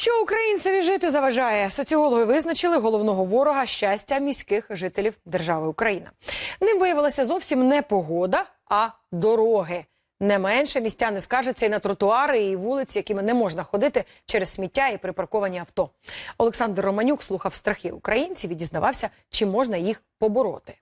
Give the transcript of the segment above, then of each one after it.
Що українцеві жити заважає? Соціологи визначили головного ворога щастя міських жителів держави Україна. Ним виявилася зовсім не погода, а дороги. Не менше містяни скаржаться і на тротуари, і вулиці, якими не можна ходити через сміття і припарковані авто. Олександр Романюк слухав страхи українців і дізнавався, чи можна їх побороти.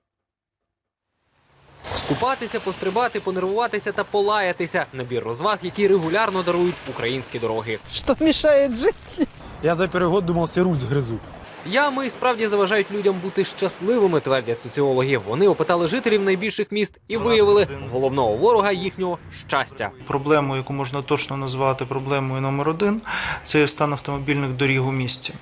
Скупатися, пострибати, понервуватися та полаятися набір розваг, які регулярно дарують українські дороги. что мешает жить. Я за перегод думав, все руль згризу. Ями і справді заважають людям бути щасливими, твердять соціологи. Вони опитали жителів найбільших міст і виявили головного ворога їхнього щастя. Проблему, яку можна точно назвати проблемою номер один, це стан автомобільних доріг у місті.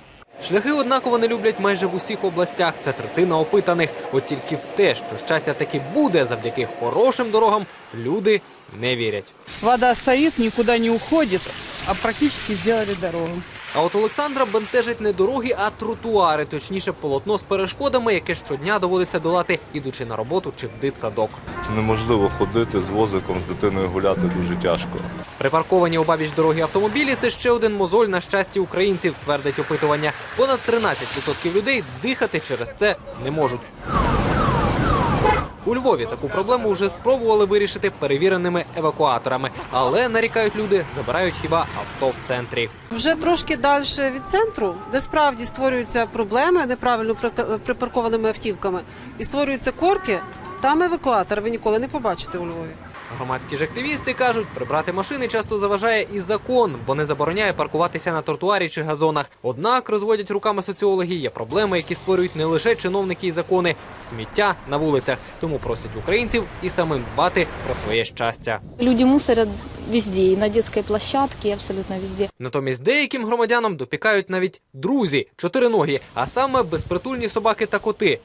Шляхи однаково не люблять майже в усіх областях. Це третина опитаних. От тільки в те, що щастя таки буде завдяки хорошим дорогам, люди не вірять. Вода стоїть, нікуди не уходить, а практично зробили дорогу. А от Олександра бентежить не дороги, а тротуари, точніше, полотно з перешкодами, яке щодня доводиться долати, ідучи на роботу чи в дитсадок. Неможливо ходити з возиком, з дитиною гуляти дуже тяжко. Припарковані обабіч дороги автомобілі це ще один мозоль на щасті українців, твердить опитування. Понад 13% людей дихати через це не можуть. У Львові таку проблему вже спробували вирішити перевіреними евакуаторами, але нарікають люди, забирають хіба авто в центрі. Вже трошки далі від центру, де справді створюються проблеми неправильно припаркованими автівками і створюються корки. Там евакуатор ви ніколи не побачите у Львові. Громадські ж активісти кажуть, прибрати машини часто заважає і закон, бо не забороняє паркуватися на тротуарі чи газонах. Однак розводять руками соціологи, є проблеми, які створюють не лише чиновники і закони, сміття на вулицях. Тому просять українців і самим дбати про своє щастя. Люди мусорят везде, и на детской площадке, и абсолютно везде. Натомість деяким громадянам допікають навіть друзі, чотириногі, а саме безпритульні собаки та коти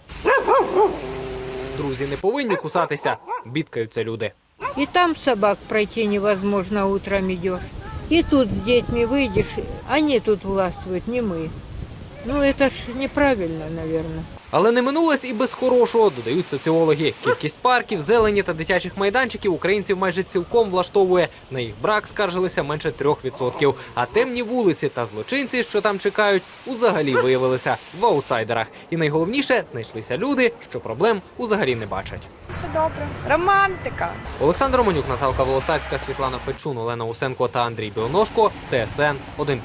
Друзі не повинні кусатися, бідкаються люди. И там собак пройти невозможно, утром идешь. И тут с детьми выйдешь, они тут властвуют, не мы. Ну, это ж неправильно, наверное. Але не минулось і без хорошого, додають соціологи. Кількість парків, зелені та дитячих майданчиків українців майже цілком влаштовує. На їх брак скаржилися менше 3%. А темні вулиці та злочинці, що там чекають, узагалі виявилися в аутсайдерах. І найголовніше знайшлися люди, що проблем узагалі не бачать. Все добре. Романтика. Олександр Романюк, Наталка Волосацька, Світлана Фечун, Олена Усенко та Андрій Білоножко. ТСН 1+,1.